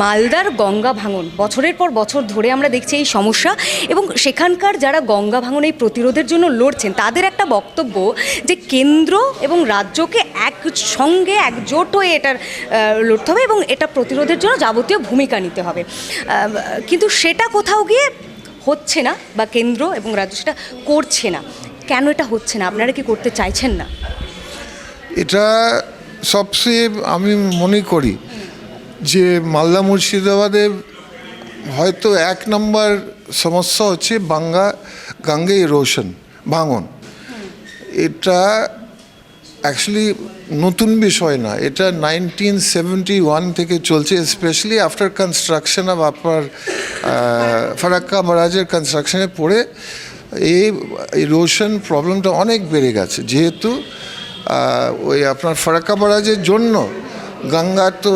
মালদার গঙ্গা ভাঙন। বছরের পর বছর ধরে আমরা দেখছি এই সমস্যা এবং সেখানকার যারা গঙ্গা ভাঙন এই প্রতিরোধের জন্য লড়ছেন, তাদের একটা বক্তব্য যে কেন্দ্র এবং রাজ্যকে একসঙ্গে একজোট হয়ে এটার লড়তে হবে এবং এটা প্রতিরোধের জন্য যাবতীয় ভূমিকা নিতে হবে। কিন্তু সেটা কোথাও গিয়ে হচ্ছে না বা কেন্দ্র এবং রাজ্য সেটা করছে না। কেন এটা হচ্ছে না? আপনারা কি করতে চাইছেন না? এটা সবচেয়ে আমি মনে করি যে মালদা মুর্শিদাবাদে হয়তো এক নম্বর সমস্যা হচ্ছে বাঙ্গা গাঙ্গে ইরোশন ভাঙন। এটা অ্যাকচুয়ালি নতুন বিষয় না। এটা নাইনটিন সেভেন্টি ওয়ান থেকে চলছে স্পেশালি আফটার কনস্ট্রাকশন অফ আপনার ফারাক্কা বারাজের কনস্ট্রাকশনে পড়ে এই ইরোশন প্রবলেমটা অনেক বেড়ে গেছে। যেহেতু ওই আপনার ফারাক্কা বারাজের জন্য গঙ্গা তো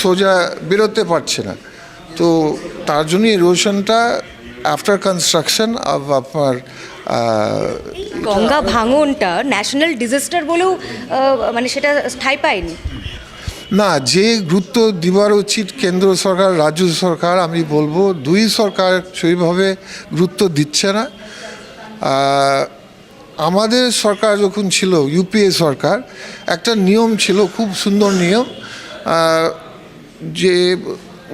সোজা বেরোতে পারছে না। তো তার জন্য ইরোশনটা আফটার কনস্ট্রাকশন অফ আপনার গঙ্গা ভাঙনটা ন্যাশনাল ডিজাস্টার বলেও মানে সেটা ঠাঁই পায়নি। না যে গুরুত্ব দেওয়ার উচিত কেন্দ্র সরকার রাজ্য সরকার আমি বলব দুই সরকার সেইভাবে গুরুত্ব দিচ্ছে না। আমাদের সরকার যখন ছিল, ইউপিএ সরকার, একটা নিয়ম ছিল, খুব সুন্দর নিয়ম যে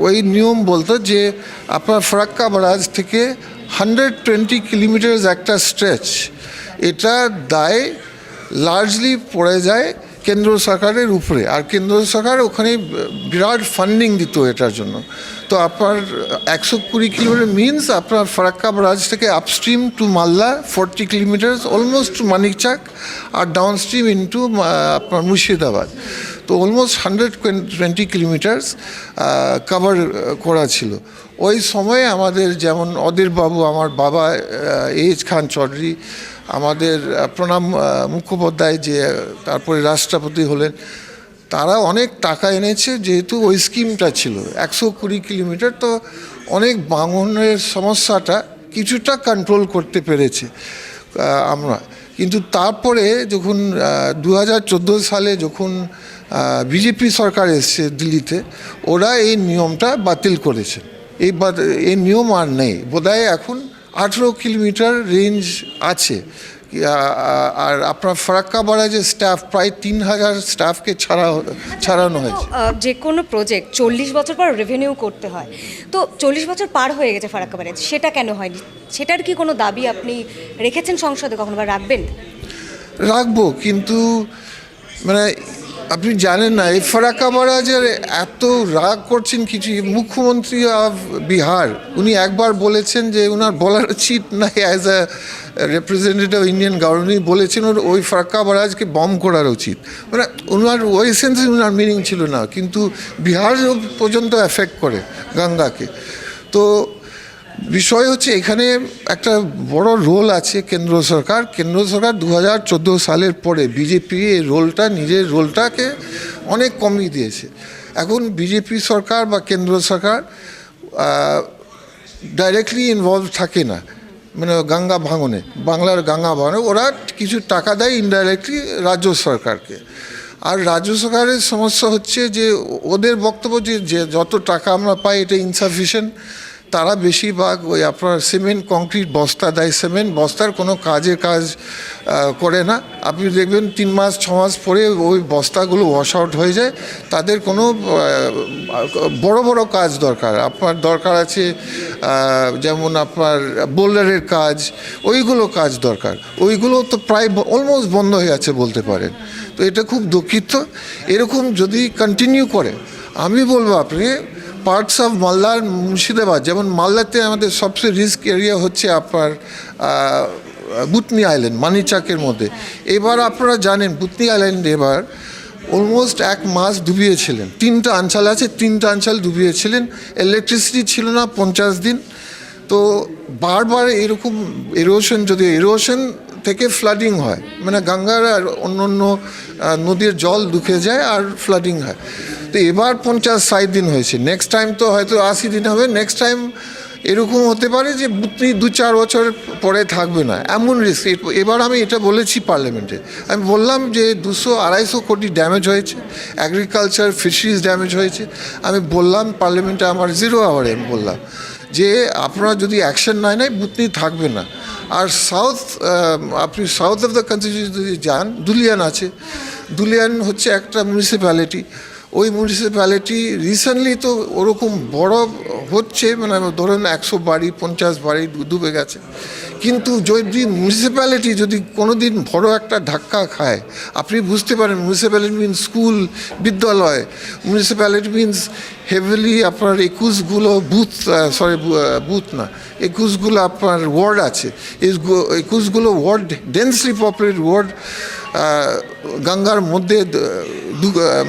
ওই নিয়ম বলতো যে আপনার ফরাক্কা বারাজ থেকে হান্ড্রেড টোয়েন্টি কিলোমিটার একটা স্ট্রেচ এটা দায় লার্জলি পড়ে যায় কেন্দ্র সরকারের উপরে, আর কেন্দ্র সরকার ওখানে বিরাট ফান্ডিং দিত এটার জন্য। তো আপনার একশো কুড়ি কিলোমিটার মিনস আপনার ফারাক্কা ব্রাজ থেকে upstream to Malda forty kilometers almost Manikchak, R downstream into আপনার মুর্শিদাবাদ। তো almost hundred twenty kilometers cover করা ছিল। ওই সময়ে আমাদের যেমন অধীর বাবু আমার বাবা এইচ খান চৌধুরী আমাদের প্রণাম মুখোপাধ্যায় যে তারপরে রাষ্ট্রপতি হলেন, তারা অনেক টাকা এনেছে, যেহেতু ওই স্কিমটা ছিল। একশো কুড়ি কিলোমিটার তো অনেক বাঙনের সমস্যাটা কিছুটা কন্ট্রোল করতে পেরেছে আমরা। কিন্তু তারপরে যখন দু হাজার চোদ্দ সালে যখন বিজেপি সরকার এসছে দিল্লিতে, ওরা এই নিয়মটা বাতিল করেছে। এই এই নিয়ম আর নেই। বোধহয় এখন আঠেরো কিলোমিটার রেঞ্জ আছে। আর আপনার ফারাক্কা যে স্টাফ প্রায় তিন হাজার স্টাফকে ছাড়া ছাড়ানো হয়েছে। আহ, যে কোনো প্রজেক্ট চল্লিশ বছর পর রেভিনিউ করতে হয় তো চল্লিশ বছর পার হয়ে গেছে ফারাক্কা ব্যারেজ সেটা কেন হয়নি? সেটার কি কোনো দাবি আপনি রেখেছেন সংসদে কখনো বা রাখবেন? রাখব কিন্তু মানে আপনি জানেন না, এই ফারাক্কা বারাজের এত রাগ করছেন কিছু মুখ্যমন্ত্রী অফ বিহার, উনি একবার বলেছেন যে ওনার বলার উচিত নাই as a representative Indian government বলেছেন ওর ওই ফারাক্কা বারাজকে বম করার উচিত। মানে ওনার ওই সেন্সে ওনার মিনিং ছিল না, কিন্তু বিহার পর্যন্ত এফেক্ট করে গঙ্গাকে। তো বিষয় হচ্ছে এখানে একটা বড় রোল আছে কেন্দ্র সরকার। কেন্দ্র সরকার দু হাজার চোদ্দ সালের পরে বিজেপি এই রোলটা নিজের রোলটাকে অনেক কমিয়ে দিয়েছে। এখন বিজেপি সরকার বা কেন্দ্র সরকার ডাইরেক্টলি ইনভলভ থাকে না। মানে গঙ্গা ভাঙনে, বাংলার গঙ্গা ভাঙনে, ওরা কিছু টাকা দেয় ইনডাইরেক্টলি রাজ্য সরকারকে। আর রাজ্য সরকারের সমস্যা হচ্ছে যে, ওদের বক্তব্য যে যে যত টাকা আমরা পাই, এটা ইনসাফিসিয়েন্ট তারা বেশিরভাগ ওই আপনার সিমেন্ট, কংক্রিট বস্তা দেয় সিমেন্ট বস্তার কোনো কাজের কাজ করে না। আপনি দেখবেন তিন মাস, ছ মাস পরে ওই বস্তাগুলো ওয়াশ আউট হয়ে যায়। তাদের কোনো বড় বড় কাজ দরকার। আপনার দরকার আছে যেমন আপনার বোল্ডারের কাজ, ওইগুলো কাজ দরকার। ওইগুলো তো প্রায় অলমোস্ট বন্ধ হয়ে আছে বলতে পারেন। তো এটা খুব দুঃখিত। এরকম যদি কন্টিনিউ করে, আমি বলব আপনি পার্টস অফ মালদার মুর্শিদাবাদ যেমন মালদাতে আমাদের সবচেয়ে রিস্ক এরিয়া হচ্ছে আপনার বুতনি আইল্যান্ড মানিচাকের মধ্যে। এবার আপনারা জানেন বুতনি আইল্যান্ড এবার অলমোস্ট এক মাস ডুবিয়েছিলেন। তিনটা আঞ্চল আছে, তিনটা আঞ্চল ডুবিয়েছিলেন। ইলেকট্রিসিটি ছিল না, পঞ্চাশ দিন। তো বারবার এরকম এরোশন যদি এরোশন থেকে ফ্লাডিং হয়। মানে গঙ্গার আর অন্য অন্য নদীর জল ঢুকে যায় আর ফ্লাডিং হয়। তো এবার পঞ্চাশ ষাট দিন হয়েছে। নেক্সট টাইম তো হয়তো আশি দিন হবে। নেক্সট টাইম এরকম হতে পারে যে দু চার বছর পরে থাকবে না। এমন রিস্ক এবার আমি এটা বলেছি পার্লামেন্টে আমি বললাম যে দুশো আড়াইশো কোটি ড্যামেজ হয়েছে। অ্যাগ্রিকালচার ফিশারিজ ড্যামেজ হয়েছে। আমি বললাম পার্লামেন্টে আমার জিরো আওয়ারে আমি বললাম যে আপনারা যদি অ্যাকশন নাই নেয় বুতনি থাকবে না। আর সাউথ আপনি সাউথ অফ দ্য কান্ট্রি যদি যান, দুলিয়ান আছে। দুলিয়ান হচ্ছে একটা মিউনিসিপ্যালিটি ওই মিউনিসিপ্যালিটি রিসেন্টলি তো ওরকম বড় হচ্ছে মানে ধরুন একশো বাড়ি, পঞ্চাশ বাড়ি ডুবে গেছে। কিন্তু যদি মিউনিসিপ্যালিটি যদি কোনো দিন বড় একটা ধাক্কা খায়, আপনি বুঝতে পারেন মিউনিসিপ্যালিটি মিনস স্কুল বিদ্যালয়। মিউনিসিপ্যালিটি মিনস হেভিলি আপনার একুশগুলো বুথ সরি বুথ না, একুশগুলো আপনার ওয়ার্ড আছে। একুশগুলো ওয়ার্ড ডেন্সলি পপুলেট ওয়ার্ড গঙ্গার মধ্যে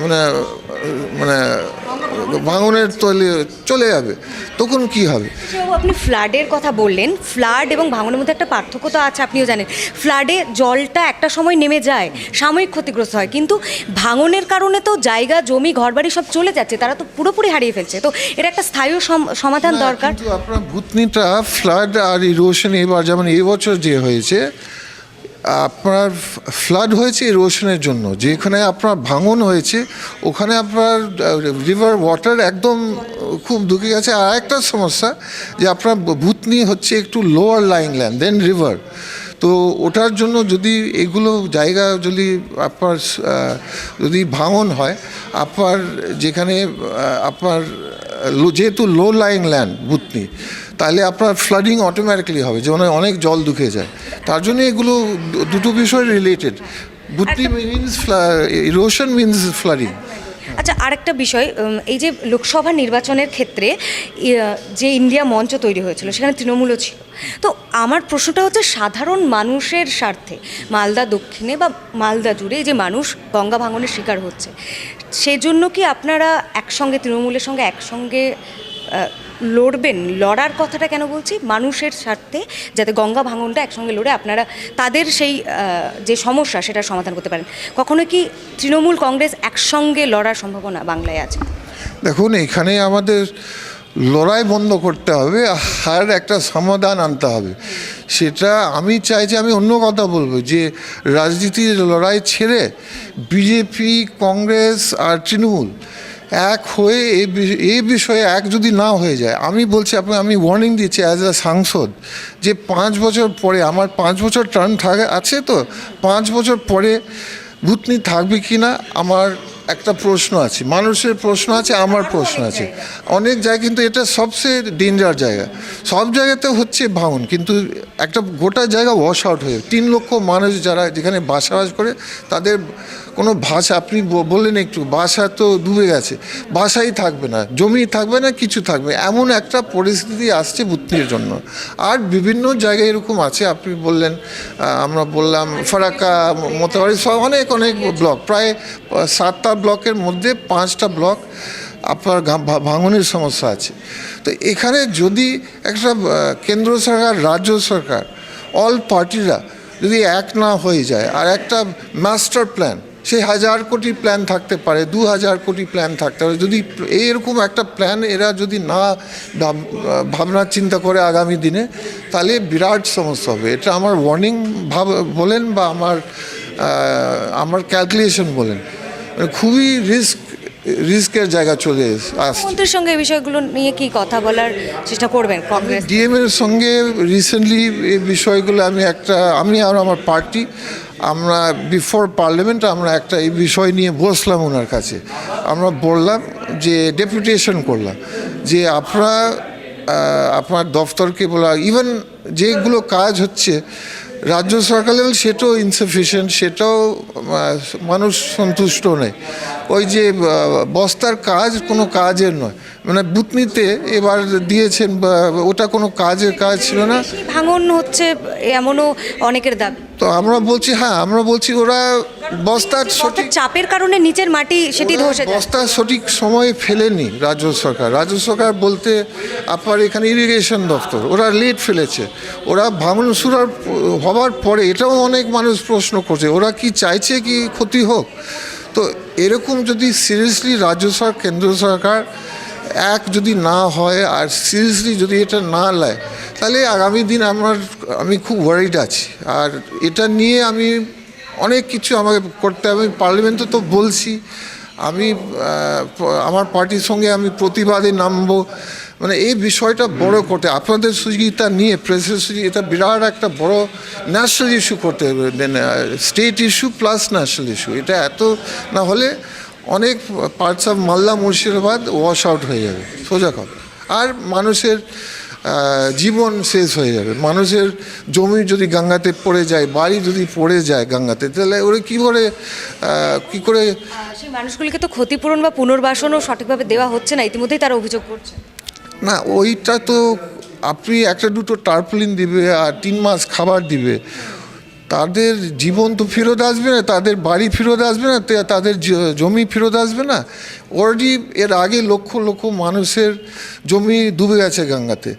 মানে মানে ভাঙনের তলে চলে যাবে তখন কি হবে? আপনি ফ্লাডের কথা বললেন। ফ্লাড এবং ভাঙনের মধ্যে একটা পার্থক্য তো আছে আপনিও জানেন। ফ্লাডে জলটা একটা সময় নেমে যায় সাময়িক ক্ষতিগ্রস্ত হয়। কিন্তু ভাঙনের কারণে তো জায়গা জমি ঘরবাড়ি সব চলে যাচ্ছে তারা তো পুরোপুরি হারিয়ে ফেলছে। তো এটা একটা স্থায়ী সম- সমাধান দরকার। আপনার ভূতনিটা ফ্লাড আর ইরোশন এবার যেমন এবছর যে হয়েছে আপনার ফ্লাড হয়েছে ইরোশনের জন্য। যেখানে আপনার ভাঙন হয়েছে, ওখানে আপনার রিভার ওয়াটার একদম খুব ঢুকে গেছে। আর একটা সমস্যা, যে আপনার ভূতনি হচ্ছে একটু lower lying land then river তো ওটার জন্য যদি এগুলো জায়গা যদি আপনার যদি ভাঙন হয়, আপনার যেখানে আপনার যেহেতু লো লাইং ল্যান্ড বুতনি তাহলে আপনার ফ্লাডিং অটোমেটিকলি হবে যেমন অনেক জল ঢুকে যায়। তার জন্য এগুলো দুটো বিষয় related Bhutni means erosion means flooding আচ্ছা আরেকটা বিষয় এই যে লোকসভা নির্বাচনের ক্ষেত্রে যে ইন্ডিয়া মঞ্চ তৈরি হয়েছিল সেখানে তৃণমূলও ছিল। তো আমার প্রশ্নটা হচ্ছে সাধারণ মানুষের স্বার্থে মালদা দক্ষিণে বা মালদা জুড়ে এই যে মানুষ গঙ্গা ভাঙনের শিকার হচ্ছে সেজন্য কি আপনারা একসঙ্গে তৃণমূলের সঙ্গে একসঙ্গে লড়বেন, লড়ার কথাটা কেন বলছি? মানুষের স্বার্থে যাতে গঙ্গা ভাঙনটা একসঙ্গে লড়ে আপনারা, তাদের সেই যে সমস্যা সেটা সমাধান করতে পারেন। কখনো কি তৃণমূল কংগ্রেস একসঙ্গে লড়ার সম্ভাবনা বাংলায় আছে? দেখুন, এখানে আমাদের লড়াই বন্ধ করতে হবে, আর একটা সমাধান আনতে হবে। সেটা আমি চাই যে আমি অন্য কথা বলব, যে রাজনীতির লড়াই ছেড়ে বিজেপি, কংগ্রেস আর তৃণমূল এক হয়ে এ বিষয়ে এক যদি না হয়ে যায়, আমি বলছি আপনি আমি ওয়ার্নিং দিচ্ছি অ্যাজ আ সাংসদ যে পাঁচ বছর পরে, আমার পাঁচ বছর টার্ম থাকে, আছে তো? পাঁচ বছর পরে ভূতনি থাকবে কি না আমার একটা প্রশ্ন আছে মানুষের প্রশ্ন আছে আমার প্রশ্ন আছে। অনেক জায়গায় কিন্তু এটা সবচেয়ে ডেঞ্জার জায়গা। সব জায়গাতে হচ্ছে ভাঙন কিন্তু একটা গোটা জায়গা ওয়াশ আউট হয়ে তিন লক্ষ মানুষ যারা যেখানে বাসাবাস করে তাদের কোনো ভাষা আপনি বললেন একটু বাসা তো ডুবে গেছে। বাসাই থাকবে না জমি থাকবে না কিছু থাকবে এমন একটা পরিস্থিতি আসছে বুত্নির জন্য। আর বিভিন্ন জায়গায় এরকম আছে আপনি বললেন আমরা বললাম ফারাক্কা মোতাবাড়ি সব অনেক অনেক ব্লক প্রায় সাতটা ব্লকের মধ্যে পাঁচটা ব্লক আপনার ভাঙনের সমস্যা আছে। তো এখানে যদি একটা কেন্দ্র সরকার, রাজ্য সরকার অল পার্টিরা যদি এক না হয়ে যায়, আর একটা মাস্টার প্ল্যান সেই হাজার কোটি প্ল্যান থাকতে পারে, দু হাজার কোটি প্ল্যান থাকতে পারে, যদি এরকম একটা প্ল্যান এরা যদি না ভাব- ভাবনা চিন্তা করে আগামী দিনে, তাহলে বিরাট সমস্যা হবে। এটা আমার ওয়ার্নিং ভাব, বলেন বা আমার আমার ক্যালকুলেশন বলেন। খুবই রিস্ক রিস্কের জায়গা চলে আসছে। মন্ত্রীর সঙ্গে এই বিষয়গুলো নিয়ে কি কথা বলার চেষ্টা করবেন কংগ্রেস? ডিএম এর সঙ্গে রিসেন্টলি এই বিষয়গুলো আমি একটা আমি আর আমার পার্টি আমরা বিফোর পার্লামেন্ট আমরা একটা এই বিষয় নিয়ে বসলাম ওনার কাছে। আমরা বললাম যে ডেপুটেশন করলাম যে আপনারা আপনার দফতরকে বলা ইভেন যেগুলো কাজ হচ্ছে রাজ্য সরকারের সেটাও ইনসাফিসিয়েন্ট সেটাও মানুষ সন্তুষ্ট নেই। ওই যে বস্তার কাজ কোনো কাজের নয়। মানে বুতনিতে এবার দিয়েছেন ওটা কোনো কাজের কাজ ছিল না। ভাঙন হচ্ছে এমনও অনেকের দাবি। তো আমরা বলছি হ্যাঁ আমরা বলছি ওরা বস্তার সঠিক চাপের কারণে নিচের মাটি সেটি ধসে বস্তা সঠিক সময়ে ফেলেনি রাজ্য সরকার। রাজ্য সরকার বলতে আপনার এখানে ইরিগেশন দপ্তর ওরা লেট ফেলেছে। ওরা ভাঙন শুরু হওয়ার পরে এটাও অনেক মানুষ প্রশ্ন করছে ওরা কি চাইছে কি ক্ষতি হোক? তো এরকম যদি সিরিয়াসলি রাজ্য সরকার কেন্দ্র সরকার এক যদি না হয় আর সিরিয়াসলি যদি এটা না নেয় তাহলে আগামী দিন আমার, আমি খুব ওয়ারিড আছি। আর এটা নিয়ে আমি অনেক কিছু আমাকে করতে হবে। আমি পার্লামেন্টে তো বলছি, আমি আমার পার্টির সঙ্গে আমি প্রতিবাদে নামবো। মানে এই বিষয়টা বড় করতে, আপনাদের সুযোগিতা নিয়ে প্রেসের সুযোগ, এটা বিরাট একটা বড় ন্যাশনাল ইস্যু করতে হবে। State issue plus national issue এটা এত না হলে অনেক parts of Malda Murshidabad wash out হয়ে যাবে সোজা কথা। আর মানুষের জীবন শেষ হয়ে যাবে। মানুষের জমি যদি গঙ্গাতে পড়ে যায় বাড়ি যদি পড়ে যায় গঙ্গাতে তাহলে ওরা কী করে কী করে সেই মানুষগুলিকে তো ক্ষতিপূরণ বা পুনর্বাসনও সঠিকভাবে দেওয়া হচ্ছে না ইতিমধ্যেই তারা অভিযোগ করছে। না ওইটা তো আপনি একটা দুটো টার্পলিন দিবে আর তিন মাস খাবার দিবে। তাদের জীবন তো ফেরত আসবে না, তাদের বাড়ি ফেরত আসবে না তাদের জমি ফেরত আসবে না। অলরেডি এর আগে লক্ষ লক্ষ মানুষের জমি ডুবে গেছে গঙ্গাতে।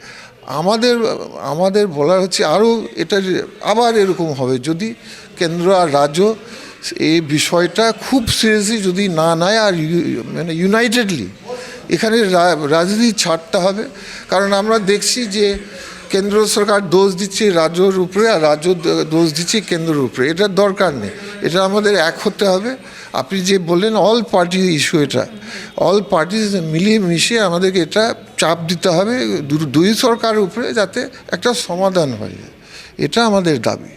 আমাদের আমাদের বলার হচ্ছে আরও এটা আবার এরকম হবে, যদি কেন্দ্র আর রাজ্য এই বিষয়টা খুব সিরিয়াসলি যদি না নেয় আর মানে ইউনাইটেডলি এখানে রাজনীতি ছাড়তে হবে। কারণ আমরা দেখছি যে কেন্দ্র সরকার দোষ দিচ্ছে রাজ্যর উপরে আর রাজ্য দোষ দিচ্ছে কেন্দ্রের উপরে। এটার দরকার নেই। এটা আমাদের এক হতে হবে। আপনি যে বললেন অল পার্টি ইস্যু এটা। অল পার্টি মিলিয়ে মিশিয়ে আমাদেরকে এটা চাপ দিতে হবে। দুই সরকার উপরে যাতে একটা সমাধান হয়। এটা আমাদের দাবি।